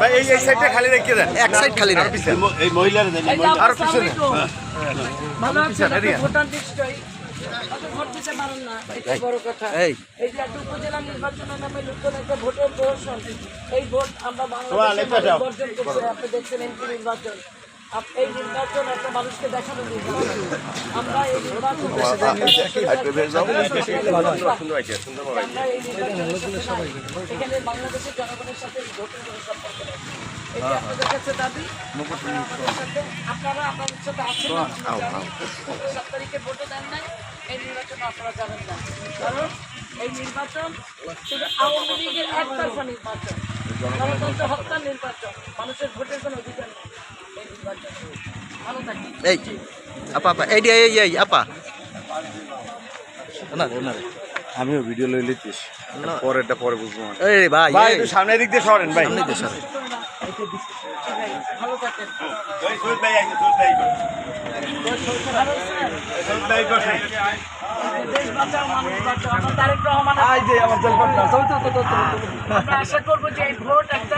ভাই এই এই সাইডটা খালি রেখে দেন। এক সাইড খালি না এই মহিলার দেন আর পিছনে। ভালো আছেন ভোটার নিশ্চয়ই। নির্বাচন এই নির্বাচন। একটা মানুষকে দেখানো নির্বাচন। আমরা এই নির্বাচন। এখানে বাংলাদেশের জনগণের সাথে ভোটের কোনো সম্পর্ক নেই। আপনাদের কাছে দাবি আপনারা আমাদের সাথে আপনারা আমাদের সাথে আছেন। না, আমরা জানি। সাত তারিখে ভোটও দেন নাই। এই নির্বাচন আপনারা জানেন না। কারণ এই নির্বাচন শুধু আওয়ামী লীগের একতরফা নির্বাচন। গণতন্ত্র হত্যার নির্বাচন। মানুষের ভোটের কোনো অধিকার নেই এই নির্বাচন। ভালো থাকি। এই আপা আপা এই দিয়ে, এই এই আপা। না রে, না রে। আমিও ভিডিও লই লিতিস পরেরটা পরে বুঝব। ভাই ভাই এই, একটু সামনের দিক দিয়ে সরেন ভাই। সামনে দিয়ে সরে। ভালো থাকেন। দেশ বাঁচাও মানুষ বাঁচাও আমরা তারেক রহমান আমরা আশা করব যে এই ভোট একটা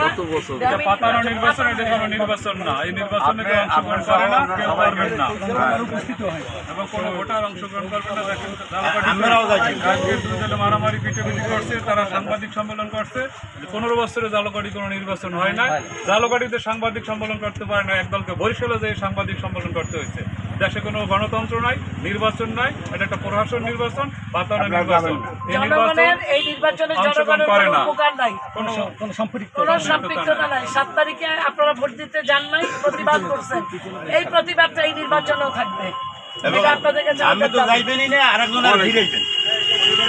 পাতানো নির্বাচন। নির্বাচন এটা কোনো নির্বাচন না। এই নির্বাচনে কেউ অংশগ্রহণ করে না কেউ করবেন না। এবং কোনো ভোটার অংশগ্রহণ করবে না দেখেন জালকাঠি মারামারি পিটাপিটি করছে তারা সাংবাদিক সম্মেলন করছে। পনেরো বছরে জালকাঠি কোনো নির্বাচন হয় না। জালকাঠিতে সাংবাদিক সম্মেলন করতে পারে না একদলকে বরিশালে যে সাংবাদিক সম্মেলন করতে হয়েছে। দেশে কোনো গণতন্ত্র নাই নির্বাচন নাই এটা একটা প্রশাসন নির্বাচন পাতানো নির্বাচন। এই নির্বাচন এই নির্বাচনে জনগণের করে কোনো না। উপকার নাই। কোনো কোনো সম্পৃক্ত কোনো সম্পৃক্ততা নাই। সাত তারিখে আপনারা ভোট দিতে যান নাই প্রতিবাদ করছেন। এই প্রতিবাদটা এই নির্বাচনেও থাকবে। এটা আপনাদের কাছে আমি তো যাইবেনই না আরেকজন আর ফিরাইবেন না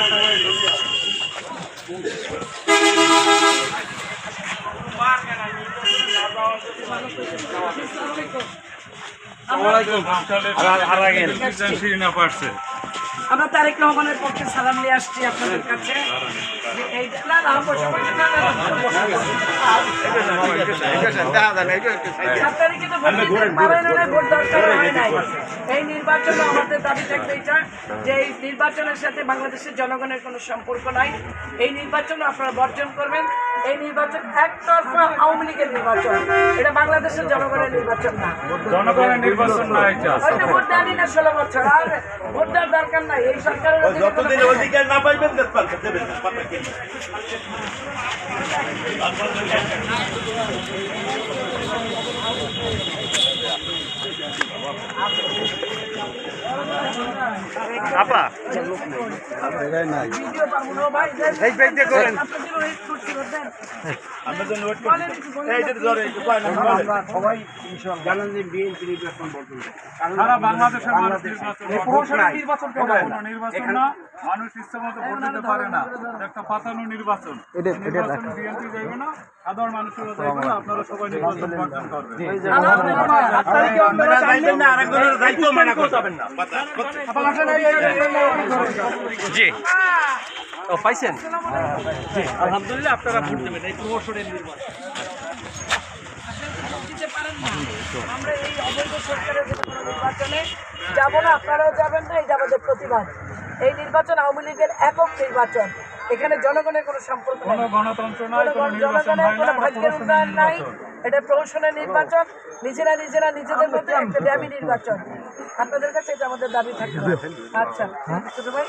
পারছে আমরা তারেক রহমানের পক্ষে সালাম নিয়ে আসছি আপনাদের কাছে। এই- নির্বাচনে আমাদের দাবি থাকবে এটা, যে নির্বাচনের সাথে বাংলাদেশের জনগণের কোনো সম্পর্ক নাই। এই নির্বাচন আপনারা বর্জন করবেন। এই নির্বাচন একতরফা আওয়ামী লীগের নির্বাচন। এটা বাংলাদেশের জনগণের নির্বাচন না। জনগণের নির্বাচন না এটা। ভোট দেয়নি না ষোলো বছর আর ভোট দেওয়ার দরকার নাই। এই সরকারের যতদিন অধিকার না পাইবেন দেবেন? আপা। এই ব্যাগ দিয়ে করেন আপনার জন্য wait করছি, ভোট দেন। আমরা জন্য ওয়েট বলেন একটু, বলেন। এই যে ধরে একটু কয় সারা বাংলাদেশের মানুষ নির্বাচন নির্বাচন না মানুষ ইচ্ছা মতো ভোট দিতে পারে না। একটা পাতানো নির্বাচন। নির্বাচন বিএনপি যাইবে না সাধারণ মানুষেরা যাইবে না আপনারা সবাই নির্বাচন বর্জন করবেন। আলহামদুলিল্লাহ, সাত তারিখে আপনারা আপনারা যাইবেন না। আরেকজনের দায়িত্ব করতে না। জি। ও পাইছেন? আলহামদুলিল্লাহ আপনারা ভোট দেবেন এই প্রমোশনের নির্বাচন। দিতে পারেন না। আমরা এই অবৈধ সরকারের নির্বাচনে যাব না আপনারাও যাবেন না এটা আমাদের প্রতিবাদ। এই নির্বাচন আওয়ামী লীগের একক নির্বাচন। এখানে জনগণের কোনো সম্পর্ক নেই। নাই কোনো কোনো নির্বাচন জনগণের কোনো ভাগ্যের উন্নয়ন নাই। এটা প্রহসনের নির্বাচন। নিজেরা নিজেরা নিজেদের মধ্যে একটা ড্যামি নির্বাচন। আপনাদের কাছে এটা আমাদের দাবি থাকবে। আচ্ছা। ছোট ভাই?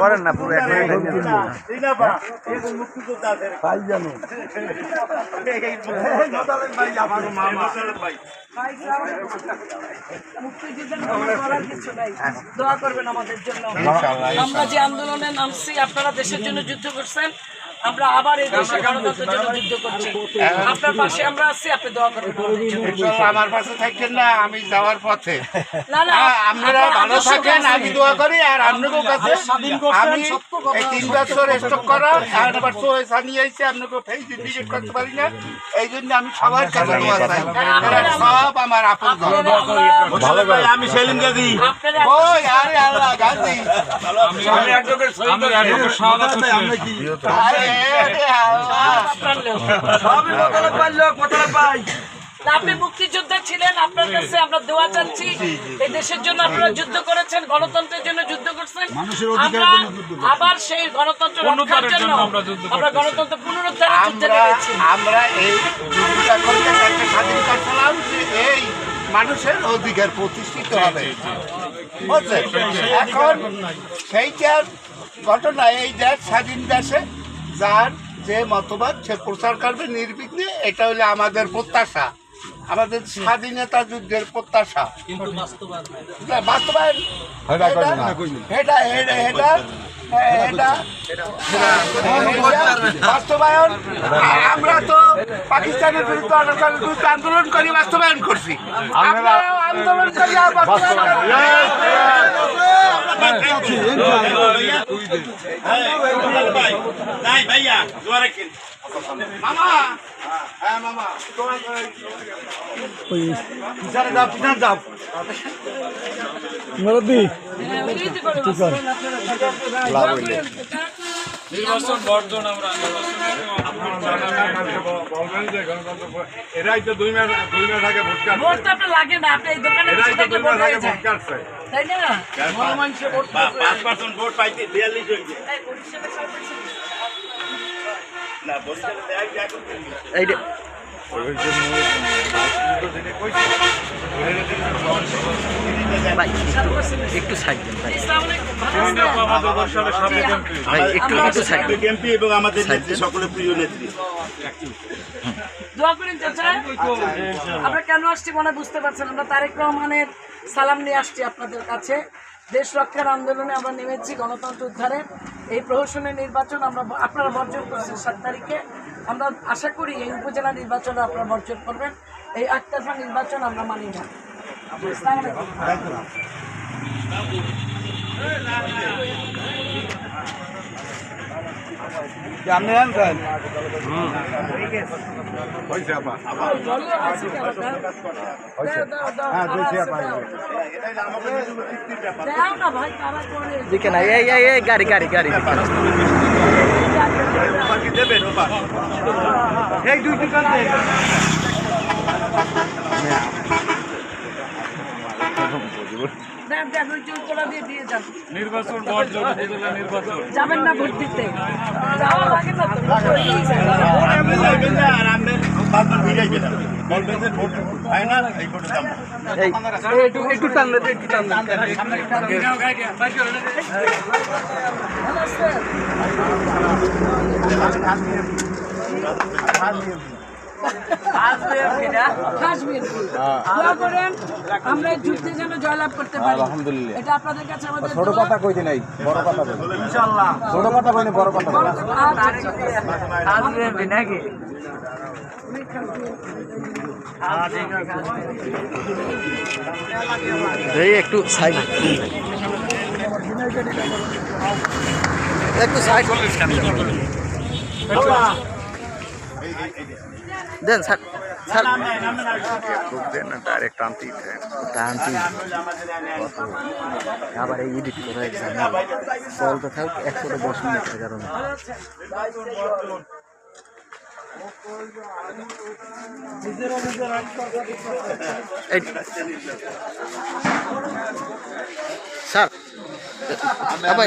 করেন না পুরো এক মিনিট এই না বা এই যে মুক্তিযোদ্ধা আছে ভাই জানো। এই ভাই আমার মামা। ভাই। ভাই, মুক্তিযুদ্ধের কোনো করার কিছু নাই। দোয়া করবেন আমাদের জন্য। আমরা যে আন্দোলনে নামছি আপনারা দেশের জন্য যুদ্ধ করছেন। আমরা আবার এই দেশে গণতন্ত্রের জন্য যুদ্ধ করছি। আপনার পাশে আমরা আছি আপনি দোয়া করবেন আমার পাশে থাকেন না আমি যাওয়ার পথে। না না আপনারা ভালো থাকেন আমি দোয়া করি আর আপনাদের কাছে আমি এই তিন বছর স্টক করা আর আবার সোয়েসা নিয়ে এসে আপনাকে ফেস ইন্ডিকেট করতে পারি না। এই জন্য আমি সবার কাছে দোয়া চাই। সব আমার আপন। আপনারা আমরা- আমি সেলিম গাজী। ওই আরে আল্লাহ গাজী। আমি অ্যাডভোকেট শাহাদাত হোসেন আরে লোক। আপনি মুক্তিযোদ্ধা ছিলেন আপনার কাছে আমরা দোয়া চাচ্ছি। এই দেশের জন্য আপনারা যুদ্ধ করেছেন গণতন্ত্রের জন্য যুদ্ধ করছেন। আমরা আবার সেই গণতন্ত্র রক্ষার জন্য আমরা যুদ্ধ আমরা করতেছি। গণতন্ত্র পুনরুদ্ধারের যুদ্ধে আমরা নেমেছি। আমরা এই যুদ্ধটা করতে একটা স্বাধীন করছিলাম যে এই মানুষের অধিকার প্রতিষ্ঠিত হবে। এখন সেইটার ঘটনা এই দেশ স্বাধীন দেশে যার যে মতবাদ সে প্রচার করবে নির্বিঘ্নে এটা হলো আমাদের প্রত্যাশা। আমাদের স্বাধীনতা যুদ্ধের প্রত্যাশা। বাস্তবায়ন এটা এটা এটা এটা এটা বাস্তবায়ন আমরা তো পাকিস্তানের বিরুদ্ধে অনাকালের বিরুদ্ধে আন্দোলন করি বাস্তবায়ন করছি। আন্দোলন করি আর করেন। মামা। হ্যাঁ মামা। পিছনে যাও পিছনে যাও। হ্যাঁ, তো করে বাস্তবায়ন আপনারা করেন। নির্বাচন বর্জন আমরা নির্বাচনে বলবেন যে গণতন্ত্র এরাই তো দুই মাস দুই মাস আগে ভোট কাটছে। ভোট তো লাগে না আপনি এই দোকানে এরাই তো দুই ভোট মাস আগে ভোট কাটছে। তাই না? পাঁচ পার্সেন্ট ভোট পাইতে বিয়াল্লিশ হয়ে যায় এই বরিশালে সর্বোচ্চ- না বরিশালে দেয় যায় করতে এই যে ভাই একটু সাইড দেন ভাই। আসসালামু আলাইকুম, ভালো তিনি আছেন? আমাদের বর্ষালে সাবেক এমপি ভাই একটু একটু সাইড এমপি এবং আমাদের নেত্রী সকলের প্রিয় নেত্রী। দোয়া করেন চাচা। আমরা কেন আসছি মনে বুঝতে পারছেন আমরা তারেক রহমানের সালাম নিয়ে আসছি আপনাদের কাছে। দেশ রক্ষার আন্দোলনে আমরা নেমেছি গণতন্ত্র উদ্ধারে। এই প্রহসনের নির্বাচন আমরা আপনারা বর্জন করছেন সাত তারিখে। আমরা আশা করি এই উপজেলা নির্বাচনে আপনারা বর্জন করবেন। এই একতরফা নির্বাচন আমরা মানি না। গাড়ি গাড়ি গাড়ি। নির্বাচন বর্জন নির্বাচন। যাবেন না ভোট দিতে। যাওয়া লাগে না বারবার ভিড়াইবেন না। বলবেন যে ভোট হয় না? এই ভোটে দাম একটু একটু টান দেন একটু টান দেন। ভালো আছেন? হাসবেন কি? দোয়া করেন আমরা যুদ্ধে যেন জয়লাভ করতে পারি। এটা আপনাদের কাছে আমাদের ছোট কথা কইতে নাই বড় কথা ইনশাআল্লাহ। ছোট কথা কইনি বড় কথা আচ্ছা নাকি? একটু সাইড। একটু সাইড দেন স্যার স্যার। দেন না ডাইরেক্ট টানতেই টানতেই আবার এই এডিট করা ঝামেলা চলতে থাক একশো দশ মিনিটের কারণে স্যার আবার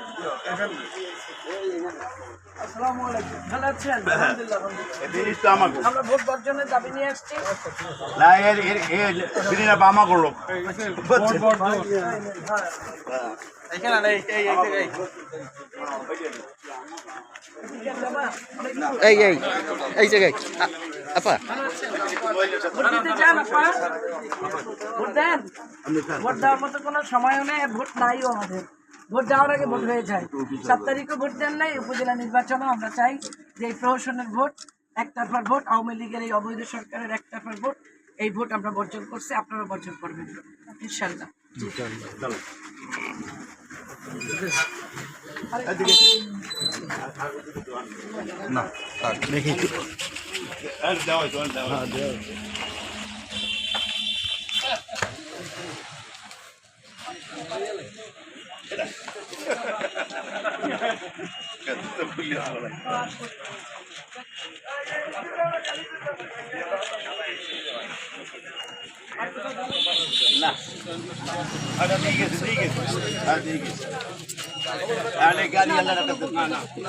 আমাকে আমরা ভোট দেন ভোট দেওয়ার কোনো সময়ও নেই ভোট নাইও আমাদের ভোট দেওয়ার আগে ভোট হয়ে যায়। সাত তারিখও ভোট দেন নাই, উপজেলা নির্বাচনও আমরা চাই যে এই প্রহসনের ভোট, একতরফার ভোট, আওয়ামী লীগের এই অবৈধ সরকারের একতরফার ভোট, এই ভোট আমরা বর্জন করছি আপনারা বর্জন করবেন। ইনশাল্লাহ ঠিক আছে ঠিক আছে ঠিক আছে গাড়ি আল্লাহ